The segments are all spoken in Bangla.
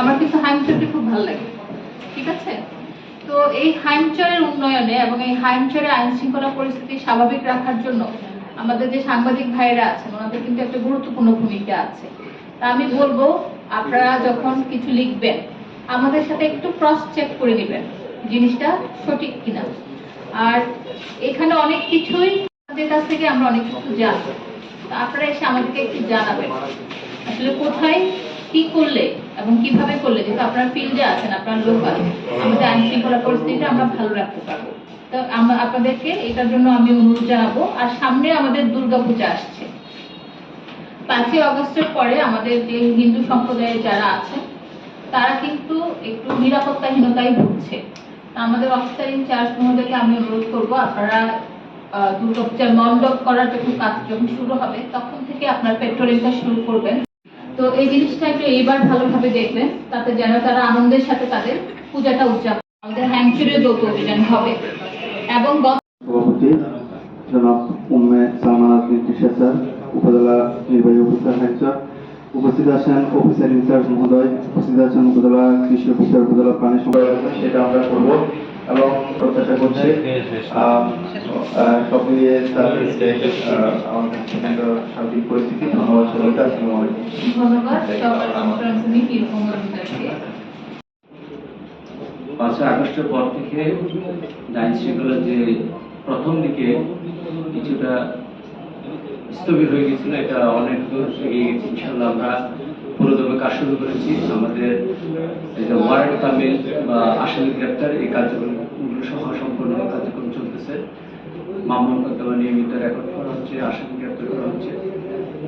আমার কিন্তু হাইমচরটি খুব ভালো লাগে। ঠিক আছে? তো এই হাইমচরের উন্নয়নে এবং এই হাইমচরের আইন শৃঙ্খলা পরিস্থিতি স্বাভাবিক রাখার জন্য আমাদের যে সাংবাদিক ভাইরা আছেন, ওনাদের কিন্তু একটা গুরুত্বপূর্ণ ভূমিকা আছে। তা আমি বলব, আপনারা যখন কিছু লিখবেন, আমাদের সাথে একটু ক্রস চেক করে নেবেন জিনিসটা সঠিক কিনা। আর এখানে অনেক কিছুই আপনাদের কাছ থেকে আমরা অনেক কিছু জানব। আপনারা এসে আমাদেরকে একটু জানাবেন। আসলে কোথায় কি করলে এবং কীভাবে করলে? যেহেতু আপনারা ফিল্ডে আছেন আপনার লোকাল আমাদের আইন শৃঙ্খলা পরিস্থিতিটা আমরা ভালো রাখতে পারব। তো আপনাদেরকে এটার জন্য আমি অনুরোধ জানাব আর সামনে আমাদের দুর্গাপূজা আসছে। পাঁচই অগস্টের পরে আমাদের যে হিন্দু সম্প্রদায়ের যারা আছেন তারা কিন্তু একটু নিরাপত্তাহীনতায় ভুগছে। আমাদের অফিসার ইনচার্জ মহোদয়কে আমি অনুরোধ করব আপনারা আহ, দুর্গাপূজার মণ্ডপ করার যখন কাজ যখন শুরু হবে তখন থেকে আপনার পেট্রোলিংটা শুরু করবেন। তো এই জিনিসটা একটু এইবার ভালোভাবে দেখবেন, তাতে যেন তারা আনন্দের সাথে তাদের পূজাটা উদযাপন আমাদের হ্যাংচুরে যৌথ অভিযান হবে। এবং উপস্থিত আছেন উপস্থিত আছেন উপজেলা কৃষি অফিসার উপজেলা প্রাণী সম্পদ সেটা আমরা করব। এবং প্রত্যাশা করছি। আহ, সব মিলিয়ে আমাদের সার্বিক পরিস্থিতি ধন্যবাদ সবাইকে আসসালামু আলাইকুম। ধন্যবাদ সবার কনফারেন্সে পাঁচই আগস্টের পর থেকে আইন শৃঙ্খলা যে প্রথম দিকে কিছুটা স্থবির হয়ে গেছিল এটা অনেক দূর এগিয়ে গেছে। ইনশাল্লাহ আমরা পুরোদমে কাজ শুরু করেছি। আমাদের ওয়ারেন্ট তামিল বা আসামি গ্রেপ্তার, এই কার্যক্রমগুলো সহ সম্পূর্ণ কার্যক্রম চলতেছে। মামলা মোকদ্দমা নিয়মিত রেকর্ড করা হচ্ছে, আসামি গ্রেপ্তার করা হচ্ছে।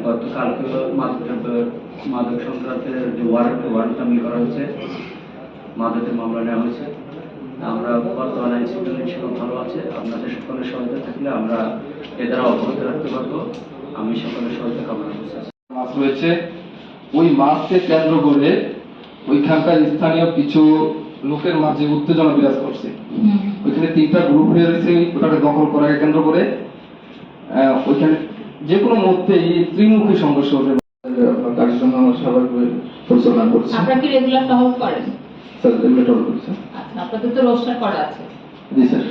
গতকালকে মাদক মাদক সংক্রান্তের যে ওয়ারেন্ট ওয়ারেন্ট তামিল করা হচ্ছে মাদকের মামলা নেওয়া হয়েছে। আমরা বর্তমানে আইন শৃঙ্খলা হিসেবে ভালো আছে। আপনাদের সকলের সহায়তা থাকলে আমরা এ দ্বারা অব্যাহত রাখতে পারব। আমি সকলের সহায়তা কামনা করছি। রয়েছে। ওই মাছকে কেন্দ্র করে ওইখানকার স্থানীয় কিছু লোকের মাঝে উত্তেজনা বিরাজ করছে। ওইখানে তিনটা গ্রুপ হয়ে রয়েছে ওটাকে দখল করাকে কেন্দ্র করে। আহ, ওইখানে যে কোনো মুহূর্তেই ত্রিমুখী সংঘর্ষ হবে আপনার কার্যক্রম আমরা স্বাভাবিকভাবে পরিচালনা করছি। আপনারা কি রেগুলার টহল করেন? স্যার করছে আচ্ছা আপনাদের তো রোস্টার করা আছে। জি স্যার।